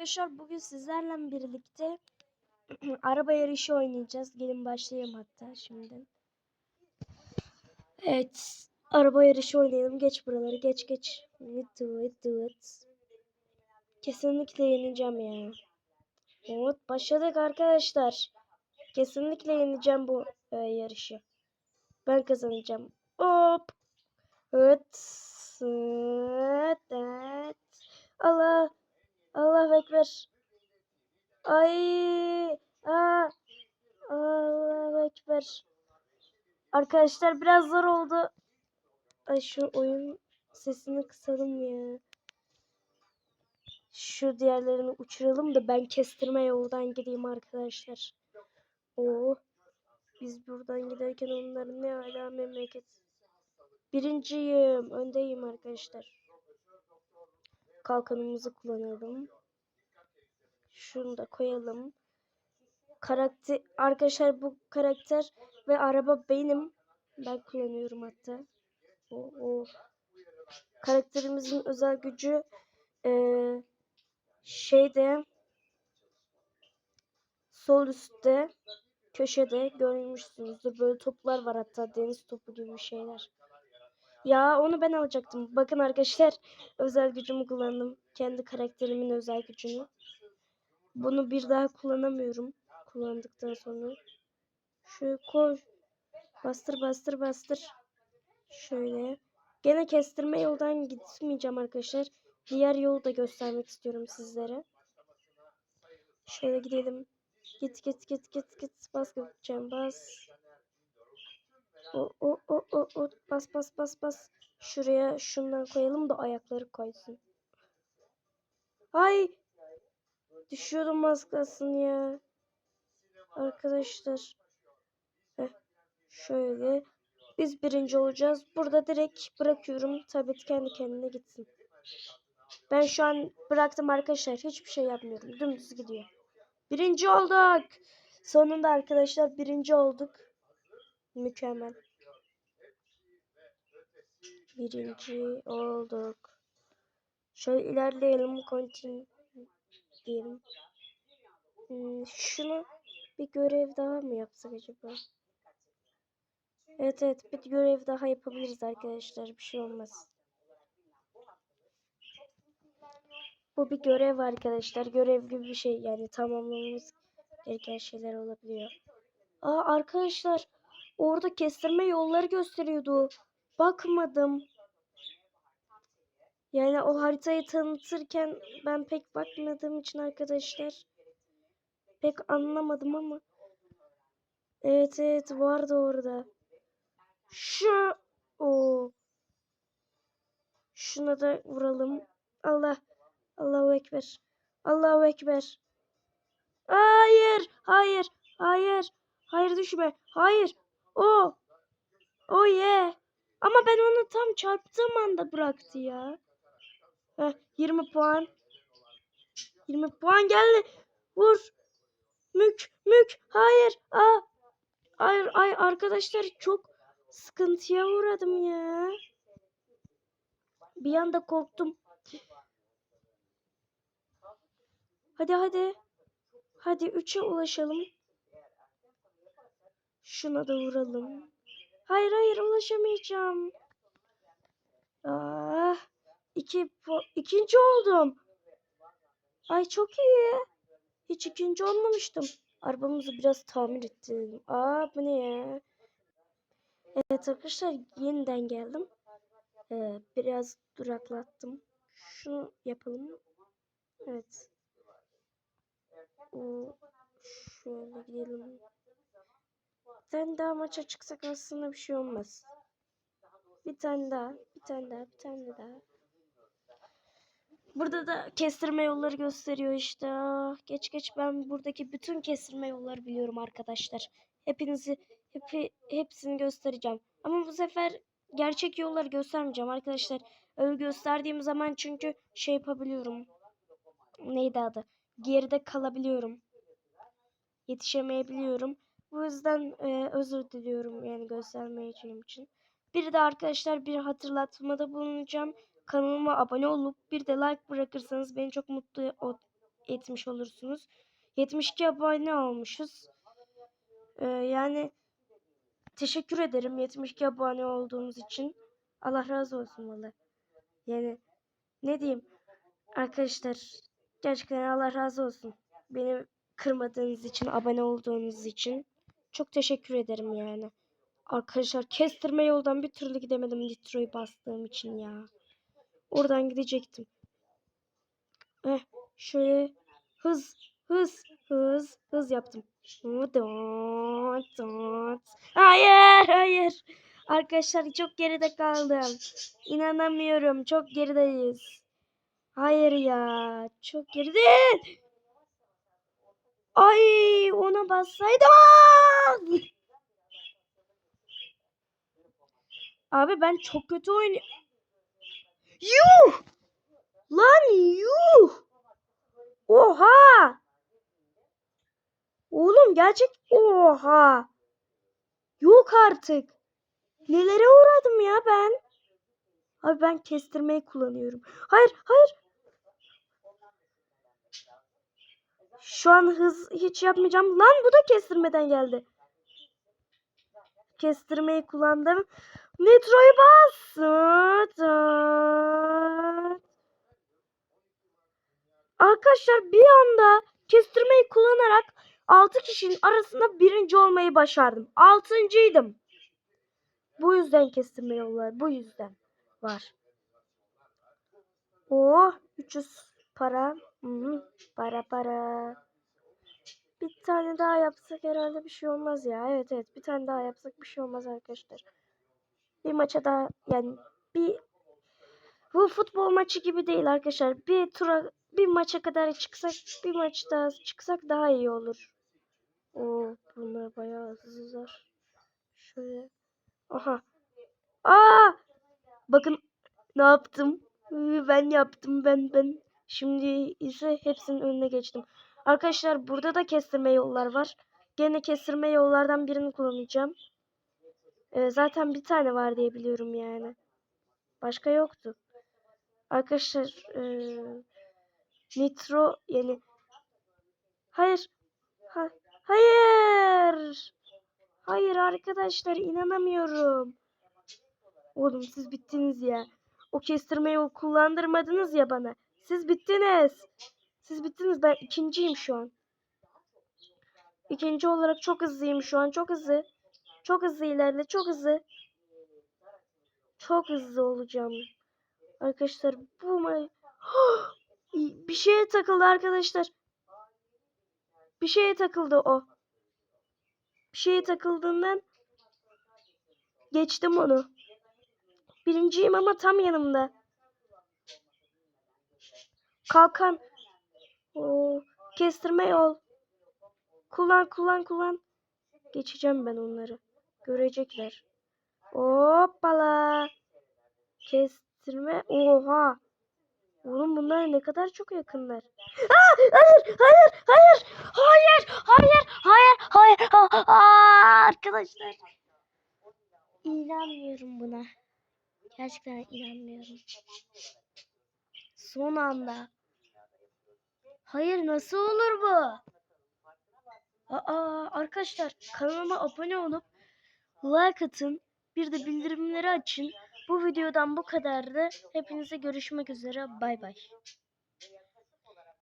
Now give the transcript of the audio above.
arkadaşlar bugün sizlerle birlikte araba yarışı oynayacağız. Gelin başlayalım hatta şimdi. Evet. Araba yarışı oynayalım. Geç buraları. Geç geç. Do it do it. Kesinlikle yeneceğim ya. Evet başladık arkadaşlar. Kesinlikle yeneceğim bu e, yarışı. Ben kazanacağım. Hop. Evet. Evet. Allah. Allah ekber. Ay. Aa. Allah ekber. Arkadaşlar biraz zor oldu. Ay şu oyun sesini kısalım ya. Şu diğerlerini uçuralım da ben kestirme yoldan gideyim arkadaşlar. Oo. Biz buradan giderken onların ne hala memleket. Birinciyim. Öndeyim arkadaşlar. Kalkanımızı kullanalım. Şunu da koyalım. Karakter arkadaşlar bu karakter ve araba benim. Ben kullanıyorum hatta. O, o. Karakterimizin özel gücü eee şeyde sol üstte köşede görmüşsünüzdür. Böyle toplar var hatta deniz topu gibi şeyler. Ya onu ben alacaktım. Bakın arkadaşlar özel gücümü kullandım. Kendi karakterimin özel gücünü. Bunu bir daha kullanamıyorum. Kullandıktan sonra. Şöyle koy. Bastır bastır bastır. Şöyle. Gene kestirme yoldan gitmeyeceğim arkadaşlar. Diğer yolu da göstermek istiyorum sizlere. Şöyle gidelim. Git git git git git. Bas gideceğim bas. O o o o o bas bas bas bas. Şuraya şundan koyalım da ayakları koysun. Ay düşüyordum az kalsın ya. Arkadaşlar. Heh, şöyle. Biz birinci olacağız. Burada direkt bırakıyorum. Tabii kendi kendine gitsin. Ben şu an bıraktım arkadaşlar. Hiçbir şey yapmıyorum. Dümdüz gidiyor. Birinci olduk. Sonunda arkadaşlar birinci olduk. Mükemmel. Birinci olduk. Şöyle ilerleyelim. Continue diyelim. Hmm, şunu bir görev daha mı yapsak acaba? Evet evet bir görev daha yapabiliriz arkadaşlar. Bir şey olmaz. Bu bir görev arkadaşlar. Görev gibi bir şey yani tamamlamamız gereken şeyler olabiliyor. Aa arkadaşlar orada kestirme yolları gösteriyordu. Bakmadım. Yani o haritayı tanıtırken ben pek bakmadığım için arkadaşlar pek anlamadım ama evet evet vardı orada. Şu o şuna da vuralım. Allah Allahu ekber. Allahu ekber. Hayır, hayır, hayır. Hayır düşme. Hayır. O. O ye. Ama ben onu tam çarptığım anda bıraktı ya. Heh, 20 puan. 20 puan geldi. Vur. Mük, mük. Hayır. Aa. Hayır, ay arkadaşlar çok sıkıntıya uğradım ya. Bir anda korktum. Hadi hadi. Hadi 3'e ulaşalım. Şuna da vuralım. Hayır hayır ulaşamayacağım. Ah, iki, ikinci oldum. Ay çok iyi. Hiç ikinci olmamıştım. Arabamızı biraz tamir ettim. Aa bu ne ya? Evet arkadaşlar yeniden geldim. Ee, biraz duraklattım. Şunu yapalım. Evet. O şöyle gidelim. Tane daha maça çıksak aslında bir şey olmaz. Bir tane daha, bir tane daha, bir tane daha. Burada da kestirme yolları gösteriyor işte. Ah, geç geç ben buradaki bütün kestirme yolları biliyorum arkadaşlar. Hepinizi hep, hepsini göstereceğim. Ama bu sefer gerçek yolları göstermeyeceğim arkadaşlar. Öyle gösterdiğim zaman çünkü şey yapabiliyorum. Neydi adı? geride kalabiliyorum. Yetişemeyebiliyorum. Bu yüzden e, özür diliyorum yani göstermeyeceğim için. Bir de arkadaşlar bir hatırlatmada bulunacağım. Kanalıma abone olup bir de like bırakırsanız beni çok mutlu etmiş olursunuz. 72 abone olmuşuz. Ee, yani teşekkür ederim 72 abone olduğunuz için. Allah razı olsun valla. Yani ne diyeyim arkadaşlar gerçekten Allah razı olsun. Beni kırmadığınız için, abone olduğunuz için. Çok teşekkür ederim yani. Arkadaşlar kestirme yoldan bir türlü gidemedim Nitro'yu bastığım için ya. Oradan gidecektim. Eh, şöyle hız, hız, hız, hız yaptım. Hayır, hayır. Arkadaşlar çok geride kaldım. İnanamıyorum. Çok gerideyiz. Hayır ya. Çok geride. Ay ona bassaydım. Abi ben çok kötü oynuyorum. Yuh! Lan yuh! Oha! Oğlum gerçek oha! Yok artık. Nelere uğradım ya ben? Abi ben kestirmeyi kullanıyorum. Hayır, hayır. Şu an hız hiç yapmayacağım. Lan bu da kestirmeden geldi. Kestirmeyi kullandım. Nitro'yu bastım. Arkadaşlar bir anda kestirmeyi kullanarak 6 kişinin arasında birinci olmayı başardım. Altıncıydım. Bu yüzden kestirme yolları. Bu yüzden var. Oh 300 para. Hı -hı, para para. Bir tane daha yapsak herhalde bir şey olmaz ya. Evet evet bir tane daha yapsak bir şey olmaz arkadaşlar. Bir maça daha yani bir bu futbol maçı gibi değil arkadaşlar. Bir tura bir maça kadar çıksak bir maç daha çıksak daha iyi olur. O bunlar bayağı hızlılar. Şöyle. Aha. Aa! Bakın ne yaptım. Ben yaptım ben ben. Şimdi ise hepsinin önüne geçtim. Arkadaşlar burada da kestirme yollar var. Gene kestirme yollardan birini kullanacağım. Ee, zaten bir tane var diye biliyorum yani. Başka yoktu. Arkadaşlar ee, Nitro yani Hayır. Ha, hayır. Hayır arkadaşlar inanamıyorum. Oğlum siz bittiniz ya. O kestirme yol kullandırmadınız ya bana. Siz bittiniz. Siz bittiniz. Ben ikinciyim şu an. İkinci olarak çok hızlıyım şu an. Çok hızlı. Çok hızlı ilerle. Çok hızlı. Çok hızlı olacağım. Arkadaşlar bu ma bir şeye takıldı arkadaşlar. Bir şeye takıldı o. Bir şeye takıldığından geçtim onu. Birinciyim ama tam yanımda. Kalkan. O kestirme yol. Kullan kullan kullan. Geçeceğim ben onları. Görecekler. Hoppala. Kestirme. Oha. Oğlum bunlar ne kadar çok yakınlar. Aa, hayır, hayır, hayır, hayır, hayır, hayır, hayır, hayır. Aa, arkadaşlar. İnanmıyorum buna. Gerçekten inanmıyorum. Son anda. Hayır nasıl olur bu? Aa, arkadaşlar kanalıma abone olup like atın. Bir de bildirimleri açın. Bu videodan bu kadardı. Hepinize görüşmek üzere. Bay bay.